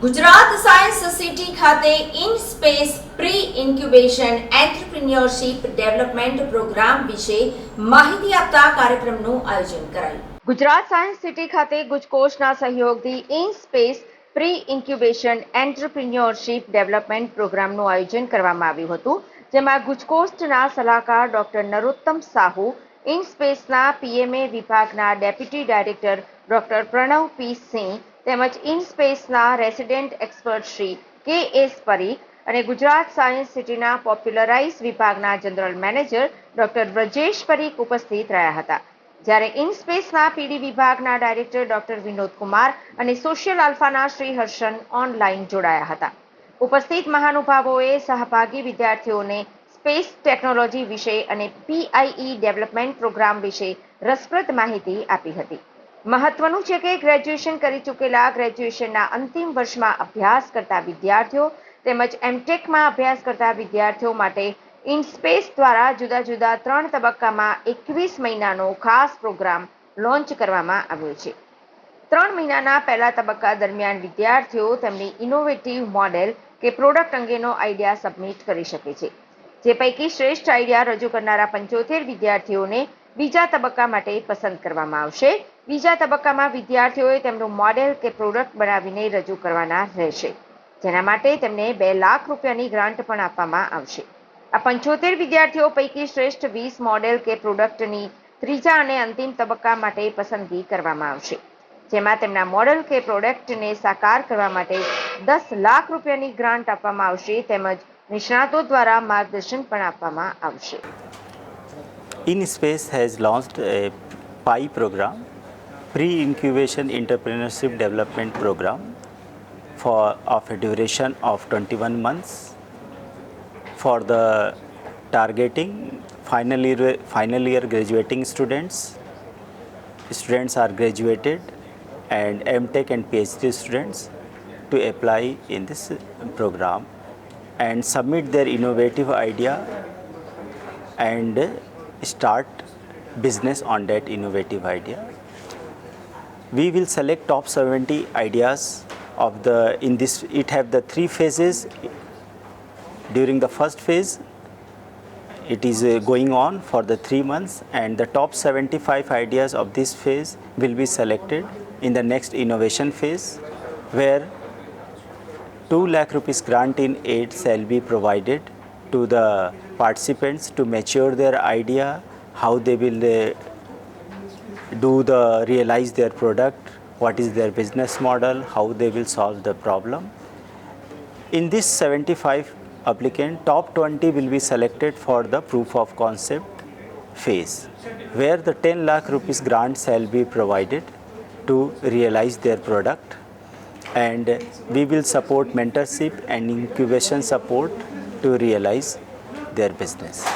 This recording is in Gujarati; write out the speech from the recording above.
ગુજરાત સાયન્સ સિટી ખાતે in space pre incubation entrepreneurship development programme વિશે માહિતી આપતા કાર્યક્રમનું આયોજન કરાયું. ગુજરાત સાયન્સ સિટી ખાતે ગુજકોષના સહયોગથી in space pre incubation entrepreneurship development પ્રોગ્રામનું આયોજન કરવામાં આવ્યું હતું, જેમાં ગુજકોસ્ટના સલાહકાર ડોક્ટર નરોત્તમ સાહુ, ઇન સ્પેસના પીએમએ વિભાગના deputy director doctor Pranav P Singh તેમજ ઇન સ્પેસના resident expert Shri K S Parikh અને ગુજરાત સાયન્સ સિટીના પોપ્યુલરાઇઝ વિભાગના general manager doctor Vrajesh Parikh ઉપસ્થિત રહ્યા હતા. જ્યારે ઇન સ્પેસના પીડી વિભાગના ડાયરેક્ટર ડોક્ટર વિનોદ કુમાર અને સોશિયલ આલ્ફાના શ્રી હર્ષન ઓનલાઈન જોડાયા હતા. ઉપસ્થિત મહાનુભાવોએ સહભાગી વિદ્યાર્થીઓને સ્પેસ ટેકનોલોજી વિશે અને પીઆઈઈ ડેવલપમેન્ટ પ્રોગ્રામ વિશે રસપ્રદ માહિતી આપી હતી. મહત્વનું છે કે ગ્રેજ્યુએશન કરી ચૂકેલા ગ્રેજ્યુએશનના અંતિમ વર્ષમાં અભ્યાસ કરતા વિદ્યાર્થીઓ તેમજ એમટેકમાં અભ્યાસ કરતા વિદ્યાર્થીઓ માટે ઇનસ્પેસ દ્વારા જુદા જુદા ત્રણ તબક્કામાં એકવીસ મહિનાનો ખાસ પ્રોગ્રામ લોન્ચ કરવામાં આવ્યો છે. ત્રણ મહિનાના પહેલા તબક્કા દરમિયાન વિદ્યાર્થીઓ તેમની ઇનોવેટિવ મોડેલ કે પ્રોડક્ટ અંગેનો આઈડિયા સબમિટ કરી શકે છે. જે પૈકી શ્રેષ્ઠ આઈડિયા રજૂ કરનારા પંચોતેર વિદ્યાર્થીઓને બીજા તબક્કા માટે પસંદ કરવામાં આવશે. બીજા તબક્કામાં વિદ્યાર્થીઓએ તેમનું મોડેલ કે પ્રોડક્ટ બનાવીને રજૂ કરવાના રહેશે. જેના માટે તેમને બે લાખ રૂપિયાની ગ્રાન્ટ પણ આપવામાં આવશે. આ પંચોતેર વિદ્યાર્થીઓ પૈકી શ્રેષ્ઠ વીસ મોડેલ કે પ્રોડક્ટની ત્રીજા અને અંતિમ તબક્કા માટે પસંદગી કરવામાં આવશે. જેમાં તેમના મોડેલ કે પ્રોડક્ટને સાકાર કરવા માટે દસ લાખ રૂપિયાની ગ્રાન્ટ આપવામાં આવશે તેમજ નિષ્ણાતો દ્વારા માર્ગદર્શન પણ આપવામાં આવશે. InSpace has launched a pi program, Pre-Incubation Entrepreneurship Development Program, for of a duration of 21 months for the targeting final year, final year graduating students. Students are graduated and MTech and PhD students to apply in this program and submit their innovative idea and start business on that innovative idea we will select top 70 ideas of the in this it have the three phases. During the first phase it is uh, going on for the 3 months and the top 75 ideas of this phase will be selected in the next innovation phase where 2 lakh rupees grant in aid shall be provided to the participants to mature their idea how they will uh, do the realize their product what is their business model how they will solve the problem. In this 75 applicant top 20 will be selected for the proof of concept phase where the 10 lakh rupees grant shall be provided to realize their product. And we will support mentorship and incubation support to realize their business